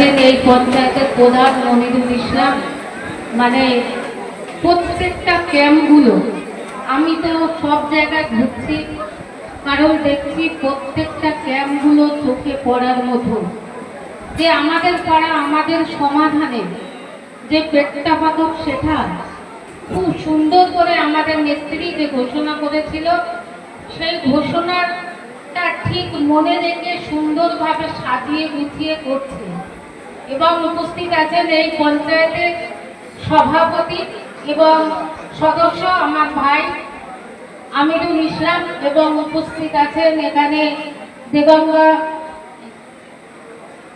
আছেন এই পঞ্চায়েতের প্রধান মনিরুল ইসলাম মানে প্রত্যেকটা ক্যাম্পগুলো আমি তো সব জায়গায় ঘুরছি, কারণ দেখছি প্রত্যেকটা ক্যাম্পগুলো চোখে পড়ার মতো। যে আমাদের পাড়া আমাদের সমাধানে যে পেটটা পাথর সেটা খুব সুন্দর করে আমাদের নেত্রী যে ঘোষণা করেছিল, সেই ঘোষণাটা ঠিক মনে রেখে সুন্দরভাবে সাজিয়ে গুছিয়ে করছে। এবং উপস্থিত আছেন এই পঞ্চায়েতের সভাপতি এবং সদস্য আমার ভাই আমিরুল ইসলাম এবং উপস্থিত আছেন এখানে দেগঙ্গা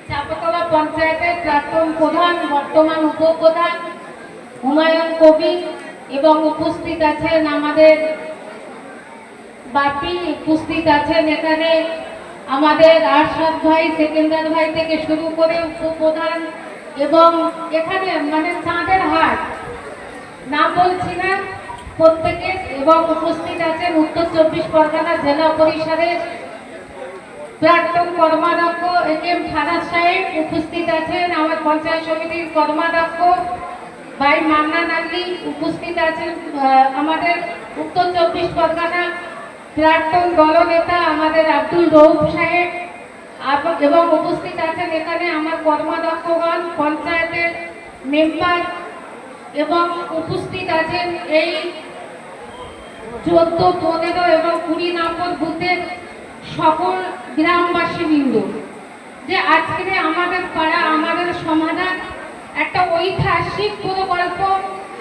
চাপতলা পঞ্চায়েতের প্রাক্তন প্রধান, বর্তমান উপপ্রধান হুমায়ুন কবি এবং উপস্থিত আছেন আমাদের বাপি, উপস্থিত আছেন এখানে আমাদের আরশাদ ভাই, সেকেন্দার ভাই থেকে শুরু করে উপপ্রধান এবং এখানে মানে চাঁদের হাট। নাম বলছি না, প্রত্যেকে এবং উপস্থিত আছেন উত্তর চব্বিশ পরগনা জেলা পরিষদের প্রাক্তন কর্মাধ্যক্ষ এ এম ফারাজ সাহেব, উপস্থিত আছেন আমার পঞ্চায়েত সমিতির কর্মাধ্যক্ষ ভাই মান্নান আলী, উপস্থিত আছেন আমাদের উত্তর চব্বিশ পরগনা প্রাক্তন দলনেতা আমাদের আব্দুল রৌফ সাহেব এবং উপস্থিত আছেন এখানে আমার কর্মাধ্যক্ষগণ, পঞ্চায়েতের মেম্বার, এবং উপস্থিত আছেন এই চোদ্দ, পনেরো এবং কুড়ি নম্বর বুথের সকল গ্রামবাসী গ্রামবাসীবৃন্দ। যে আজকে আমাদের পাড়া, আমাদের সমাধান একটা ঐতিহাসিক প্রকল্প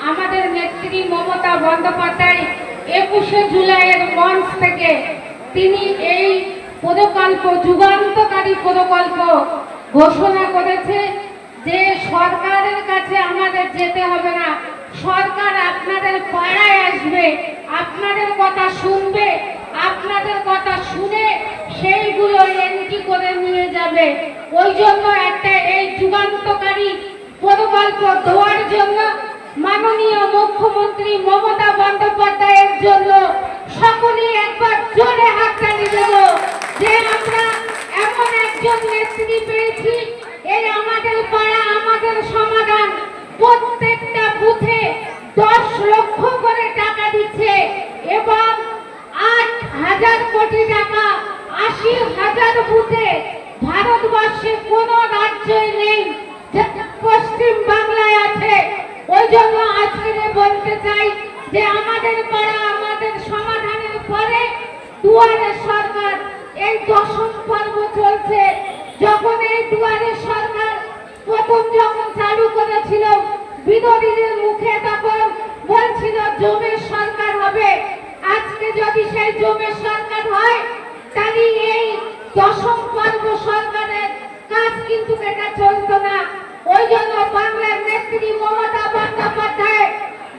আমাদের নেত্রী মমতা বন্দ্যোপাধ্যায় একুশে জুলাইয়ের মঞ্চ থেকে তিনি এই প্রকল্প যুগান্তকারী প্রকল্প ঘোষণা করেছে যে সরকারের কাছে আমাদের যেতে হবে না। সরকার আপনাদের পাড়ায় আসবে, আপনাদের কথা শুনবে, আপনাদের কথা শুনে সেইগুলো এন্ট্রি করে নিয়ে যাবে। ওই জন্য একটা এই যুগান্তকারী প্রকল্প দেওয়ার জন্য মাননীয় মুখ্যমন্ত্রী মমতা বন্দ্যোপাধ্যায়ের জন্য সকলে একবার জোরে হাততালি দেব যে আমরা এমন একজন নেত্রী পেয়েছি এই আমাদের পাড়া, আমাদের সমাধান। প্রত্যেকটা বুথে দশ লক্ষ করে টাকা দিচ্ছে এবং আট হাজার কোটি টাকা, আশি হাজার বুথে ভারতবর্ষে কোনো রাজ্যই নেই যেটা যে আমাদের পাড়া, আমাদের সমাধানের পরে দুয়ারে সরকার এই দশম পর্ব চলছে। যখন এই দুয়ারে সরকার প্রথম যখন চালু করেছিল, বিরোধীদের মুখে তখন বলছিল, জমের সরকার হবে। আজকে যদি সেই জমের সরকার হয়, তাহলে এই দশম পর্ব সরকারের কাজ কিন্তু এটা চলতো না। ওই জন্য বাংলার নেত্রী মমতা বন্দ্যোপাধ্যায়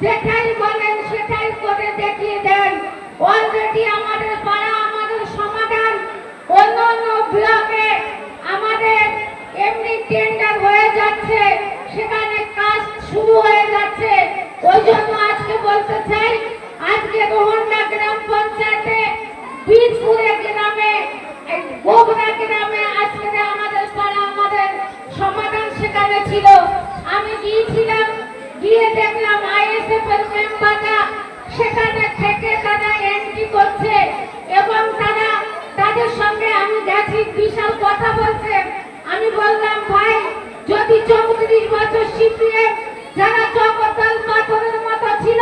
যেটাই বলেন, সেটাই করে দেখিয়ে দেন। অলরেডি আমাদের পাড়া আমাদের সমাধান। অন্য ব্লকে আমাদের এমনি টেন্ডার হয়ে যাচ্ছে, সেখানে কাজ শুরু হয়ে যাচ্ছে। ওই জন্য আজকে বলতে চাই, আজকে রোহন্ডা গ্রাম পঞ্চায়েতে, বীরপুরে গ্রামে গোবরা গ্রামে আজকে আমাদের পাড়া আমাদের সমাধান সেখানে ছিল। আমি গিয়েছিলাম, গিয়ে দেখলাম এবং তারা তাদের সঙ্গে আমি গেছি, বিশাল কথা বলছে। আমি বললাম, ভাই, যদি চৌত্রিশ বছর সিপিএম যারা জগদ্দল পাথরের মতো ছিল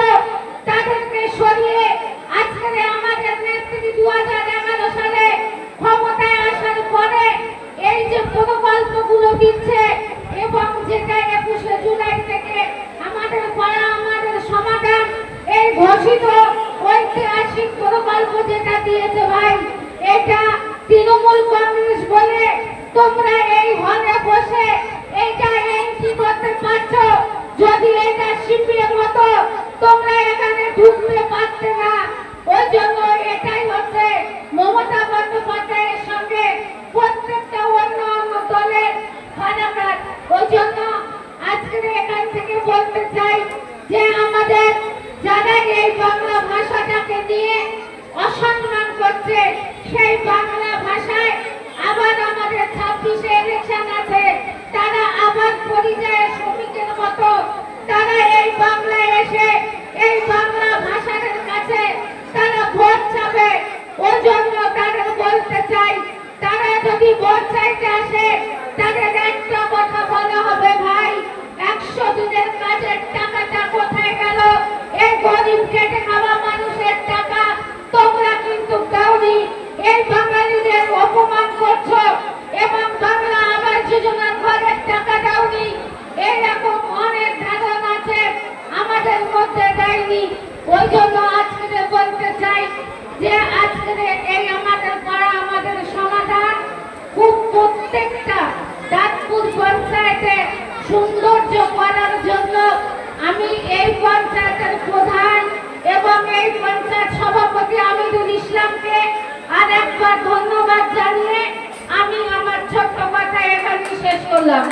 ঘোষিত ঐতিহাসিক প্রকল্প যেটা দিয়েছে ভাই এটা তৃণমূল কংগ্রেস বলে তোমরা এই হলে বসে পঞ্চায়েতে সৌন্দর্য করার জন্য আমি এই পঞ্চায়েতের প্রধান এবং এই পঞ্চায়েত সভাপতি আমিরুল ইসলামকে আর ধন্যবাদ জানিয়ে আমি আমার ছোট্ট কথা এখানে শেষ করলাম।